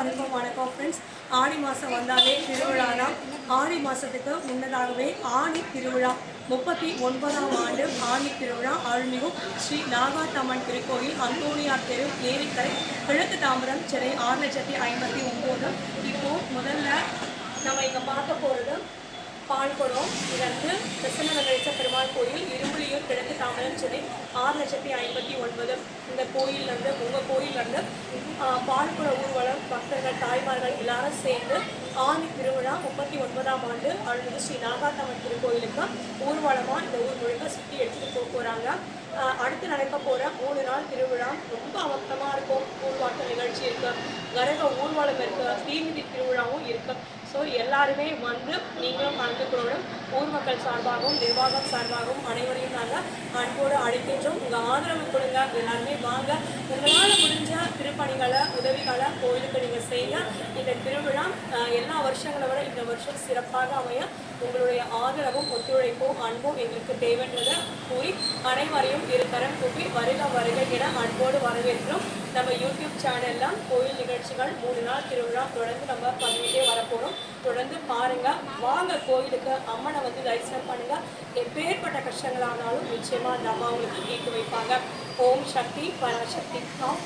அனைவருக்கும் வணக்கம் ஃப்ரெண்ட்ஸ் ஆடி மாதம் வந்தாலே திருவிழா தான். ஆடி மாதத்துக்கு முன்னதாகவே ஆணி திருவிழா. முப்பத்தி ஒன்பதாம் ஆண்டு ஆணி திருவிழா. அருள்மிகும் ஸ்ரீ நாகாத்தம்மன் திருக்கோயில் அந்தோனியார் தெரு ஏரிக்கரை கிழக்கு தாம்பரம் சென்னை ஆறு லட்சத்தி ஐம்பத்தி ஒம்பது இப்போ முதல்ல நம்ம இங்கே பார்க்க போகிறது பால்குடம். இது வந்து பெருமாள் கோயில் இரு கிழக்கு ஆறு லட்சத்தி ஐம்பத்தி ஒன்பது இந்த கோயிலேருந்து உங்கள் கோயிலேருந்து வந்து பால்குட ஊர்வலம் பக்தர்கள் தாய்மார்கள் எல்லாரும் சேர்ந்து ஆணி திருவிழா முப்பத்தி ஒன்பதாம் ஆண்டு அழுது ஸ்ரீ நாகாத்தம்மன் திருக்கோயிலுக்கு ஊர்வலமாக இந்த ஊர் முழுக்க சுற்றி எடுத்துகிட்டு போக போகிறாங்க அடுத்து நடக்க போகிற மூணு நாள் திருவிழா ரொம்ப அவத்தமாக இருக்கும். ஊர்வாட்ட நிகழ்ச்சி இருக்குது கரக ஊர்வலம் இருக்குது தீமிதி திருவிழாவும் இருக்குது ஸோ எல்லாருமே வந்து நீங்களும் கலந்துக்கணும் ஊர் மக்கள் சார்பாகவும் நிர்வாகம் சார்பாகவும் அனைவரையும் நாங்கள் அன்போடு அழைக்கின்றோம். உங்கள் ஆதரவு கொடுங்க எல்லாருமே வாங்க. உங்களால் முடிஞ்ச திருப்பணிகளை உதவிகளை கோயிலுக்கு நீங்கள் செய்ய இந்த திருவிழா எல்லா வருஷங்களை விட இந்த வருஷம் சிறப்பாக அமைய உங்களுடைய ஆதரவும் ஒத்துழைப்பும் அன்பும் எங்களுக்கு தேவைன்றதை கூறி அனைவரையும் இரு தரம் கூப்பி வருக வருக என அன்போடு வரவேற்கிறோம். நம்ம யூடியூப் சேனல்லாம் கோயில் நிகழ்ச்சிகள் மூணு நாள் திருவிழா தொடர்ந்து நம்ம பண்ணிகிட்டே வரப்போம் தொடர்ந்து பாருங்க. வாங்க கோயிலுக்கு அம்மனை வந்து தரிசனம் பண்ணுங்க. எப்பேற்பட்ட கஷ்டங்களானாலும் நிச்சயமா அந்த அம்மா உங்களுக்கு தீர்த்து வைப்பாங்க. ஓம் சக்தி பராசக்தி ஆஃப்